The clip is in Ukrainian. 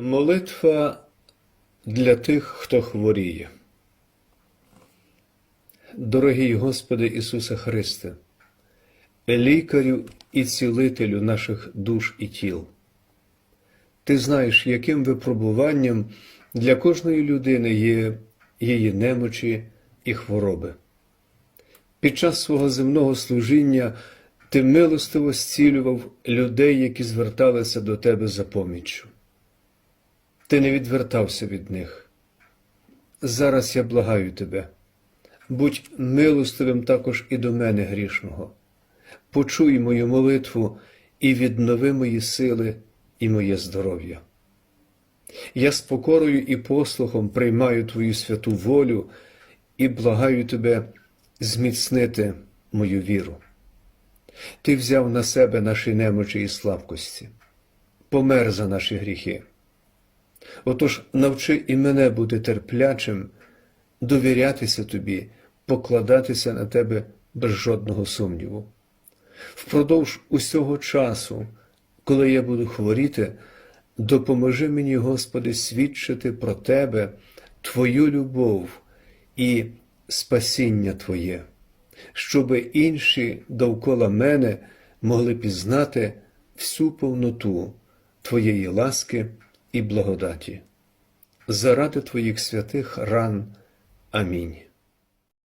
Молитва для тих, хто хворіє. Дорогий Господи Ісусе Христе, лікарю і цілителю наших душ і тіл. Ти знаєш, яким випробуванням для кожної людини є її немочі і хвороби. Під час свого земного служіння ти милостиво зцілював людей, які зверталися до тебе за поміччю. Ти не відвертався від них. Зараз я благаю тебе, будь милостивим також і до мене грішного. Почуй мою молитву і віднови мої сили і моє здоров'я. Я з покорою і послухом приймаю Твою святу волю і благаю Тебе зміцнити мою віру. Ти взяв на себе наші немочі і слабкості, помер за наші гріхи. Отож навчи і мене бути терплячим, довірятися тобі, покладатися на тебе без жодного сумніву. Впродовж усього часу, коли я буду хворіти, допоможи мені, Господи, свідчити про Тебе, Твою любов і спасіння Твоє, щоби інші довкола мене могли пізнати всю повноту Твоєї ласки і благодаті. Заради Твоїх святих ран. Амінь.